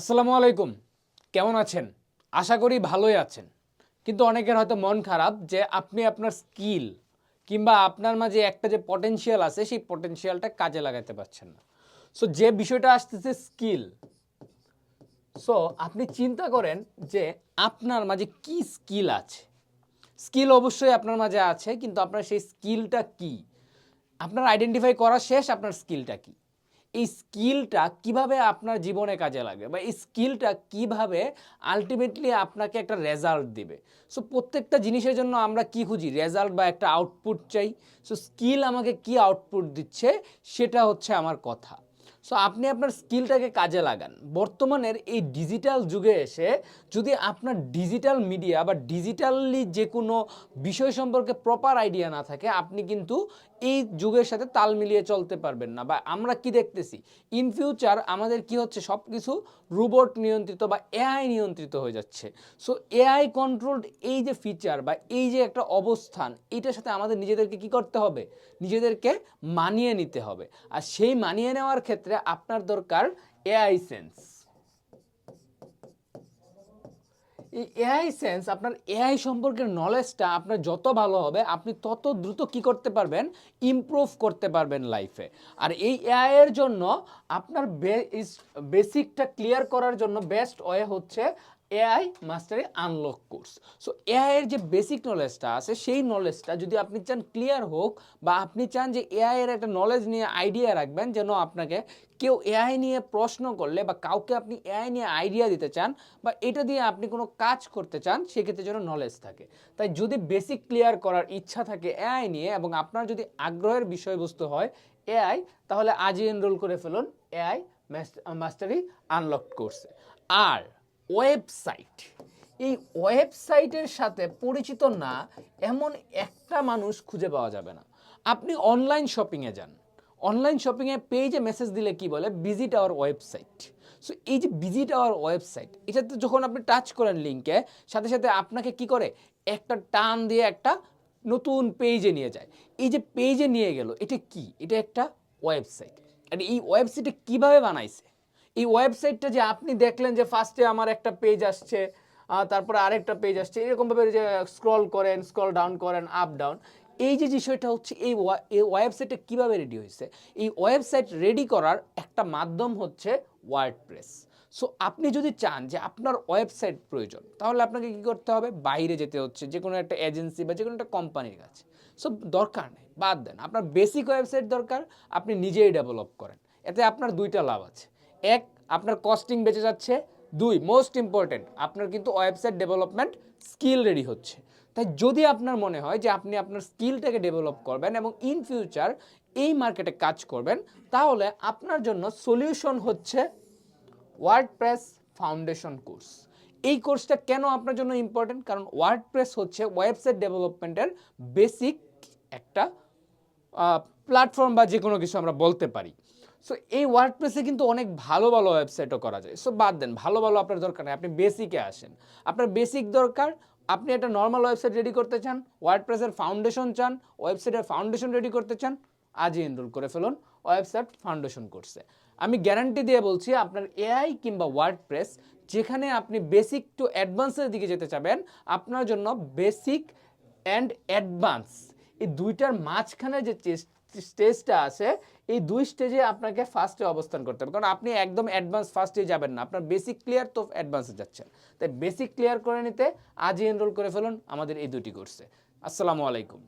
আসসালামু আলাইকুম। কেমন আছেন? আশা করি ভালোই আছেন। কিন্তু অনেকের হয়তো মন খারাপ যে আপনি আপনার স্কিল কিংবা আপনার মাঝে একটা যে পটেনশিয়াল আছে, সেই পটেনশিয়ালটা কাজে লাগাতে পারছেন না। সো যে বিষয়টা আসতেছে স্কিল। সো আপনি চিন্তা করেন যে আপনার মাঝে কি স্কিল আছে? স্কিল অবশ্যই আপনার মাঝে আছে, কিন্তু আপনার সেই স্কিলটা কি? আপনার আইডেন্টিফাই করা শেষ আপনার স্কিলটা কি? এই স্কিলটা কীভাবে আপনার জীবনে কাজে লাগে বা এই স্কিলটা কীভাবে আলটিমেটলি আপনাকে একটা রেজাল্ট দিবে? সো প্রত্যেকটা জিনিসের জন্য আমরা কি খুঁজি? রেজাল্ট বা একটা আউটপুট চাই। সো স্কিল আমাকে কি আউটপুট দিচ্ছে? সেটা হচ্ছে আমার কথা। সো আপনি আপনার স্কিলটাকে কাজে লাগান। বর্তমানের এই ডিজিটাল যুগে এসে যদি আপনার ডিজিটাল মিডিয়া বা ডিজিটালি যে কোনো বিষয় সম্পর্কে প্রপার আইডিয়া না থাকে, আপনি কিন্তু এই যুগের সাথে তাল মিলিয়ে চলতে পারবেন না। বা আমরা কি দেখতেছি? ইন ফিউচার আমাদের কি হচ্ছে? সব কিছু রোবট নিয়ন্ত্রিত বা এআই নিয়ন্ত্রিত হয়ে যাচ্ছে। সো এআই কন্ট্রোলড এই যে ফিচার বা এই যে একটা অবস্থান, এটার সাথে আমাদের নিজেদেরকে কি করতে হবে? নিজেদেরকে মানিয়ে নিতে হবে। আর সেই মানিয়ে নেওয়ার ক্ষেত্রে আপনার দরকার এআই সেন্স এই এআই সেন্স আপনার এআই সম্পর্কে নলেজটা আপনার যত ভালো হবে, আপনি তত দ্রুত কি করতে পারবেন? ইমপ্রুভ করতে পারবেন লাইফে আর এই এআই এর জন্য আপনার বেসিকটা ক্লিয়ার করার জন্য বেস্ট ওয়ে হচ্ছে AI mastery unlock course. So AI এর যে বেসিক নলেজটা আছে, সেই নলেজটা যদি আপনি চান ক্লিয়ার হোক বা আপনি চান যে এআই এর একটা নলেজ নিয়ে আইডিয়া রাখবেন, যেন আপনাকে কেউ এআই নিয়ে প্রশ্ন করলে বা কাউকে আপনি এআই নিয়ে আইডিয়া দিতে চান বা এটা দিয়ে আপনি কোনো কাজ করতে চান, সেক্ষেত্রে যেন নলেজ থাকে। তাই যদি বেসিক ক্লিয়ার করার ইচ্ছা থাকে এআই নিয়ে এবং আপনার যদি আগ্রহের বিষয়বস্তু হয় এআই, তাহলে আজই এনরোল করে ফেলুন এআই মাস্টারি আনলক কোর্সে। আর ওয়েবসাইট। এই ওয়েবসাইটের সাথে পরিচিত না এমন একটা মানুষ খুঁজে পাওয়া যাবে না। আপনি অনলাইন শপিংয়ে যান। অনলাইন শপিংয়ে পেজে মেসেজ দিলে কি বলে? ভিজিট আওয়ার ওয়েবসাইট সো এই যে ভিজিট আওয়ার ওয়েবসাইট এটাতে যখন আপনি টাচ করেন লিঙ্কে সাথে সাথে আপনাকে কি করে? একটা টান দিয়ে একটা নতুন পেজে নিয়ে যায়। এই যে পেজে নিয়ে গেল, এটা কি? এটা একটা ওয়েবসাইট আর এই ওয়েবসাইটে কীভাবে বানাইছে? এই ওয়েবসাইটটা যে আপনি দেখলেন যে ফার্স্টে আমার একটা পেজ আসছে তারপরে আরেকটা পেজ আসছে, এরকমভাবে যে স্ক্রল করেন স্ক্রল ডাউন করেন আপ ডাউন এই যে বিষয়টা হচ্ছে এই ওয়েবসাইটে কীভাবে রেডি হয়েছে? এই ওয়েবসাইট রেডি করার একটা মাধ্যম হচ্ছে ওয়ার্ডপ্রেস সো আপনি যদি চান যে আপনার ওয়েবসাইট প্রয়োজন, তাহলে আপনাকে কী করতে হবে? বাইরে যেতে হচ্ছে, যে কোনো একটা এজেন্সি বা যে কোনো একটা কোম্পানির কাছে। সো দরকার নেই, বাদ দেন। আপনার বেসিক ওয়েবসাইট দরকার, আপনি নিজেই ডেভেলপ করেন। এতে আপনার দুইটা লাভ আছে। এক, আপনার কস্টিং বেঁচে যাচ্ছে। দুই মোস্ট ইম্পর্টেন্ট আপনার কিন্তু ওয়েবসাইট ডেভেলপমেন্ট স্কিল রেডি হচ্ছে। তাই যদি আপনার মনে হয় যে আপনি আপনার স্কিলটাকে ডেভেলপ করবেন এবং ইন ফিউচার এই মার্কেটে কাজ করবেন, তাহলে আপনার জন্য সলিউশন হচ্ছে ওয়ার্ডপ্রেস ফাউন্ডেশন কোর্স এই কোর্সটা কেন আপনার জন্য ইম্পর্টেন্ট কারণ ওয়ার্ডপ্রেস হচ্ছে ওয়েবসাইট ডেভেলপমেন্টের বেসিক একটা প্ল্যাটফর্ম বা যে কোনো কিছু আমরা বলতে পারি। সো এই ওয়ার্ডপ্রেসে কিন্তু অনেক ভালো ভালো ওয়েবসাইটও করা যায়। সো বাদ দেন, ভালো ভালো আপনার দরকার নেই। আপনি বেসিকে আসেন। আপনার বেসিক দরকার, আপনি একটা নর্মাল ওয়েবসাইট রেডি করতে চান ওয়ার্ডপ্রেসের ফাউন্ডেশন চান ওয়েবসাইটের ফাউন্ডেশন রেডি করতে চান, আজই এনরোল করে ফেলুন ওয়েবসাইট ফাউন্ডেশন করছে আমি গ্যারান্টি দিয়ে বলছি, আপনার এআই কিংবা ওয়ার্ডপ্রেস যেখানে আপনি বেসিক টু অ্যাডভান্সের দিকে যেতে চাবেন, আপনার জন্য বেসিক অ্যান্ড অ্যাডভান্স এই দুইটার মাঝখানে যে স্টেজটা আছে, এই দুই স্টেজে আপনাকে ফার্স্টে অবস্থান করতে হবে। কারণ আপনি একদম অ্যাডভান্স ফার্স্টে যাবেন না। আপনার বেসিক ক্লিয়ার তো অ্যাডভান্সে যাচ্ছেন। তাই বেসিক ক্লিয়ার করে নিতে, আজই এনরোল করে ফেলুন আমাদের এই দুটি কোর্সে আসসালামু আলাইকুম।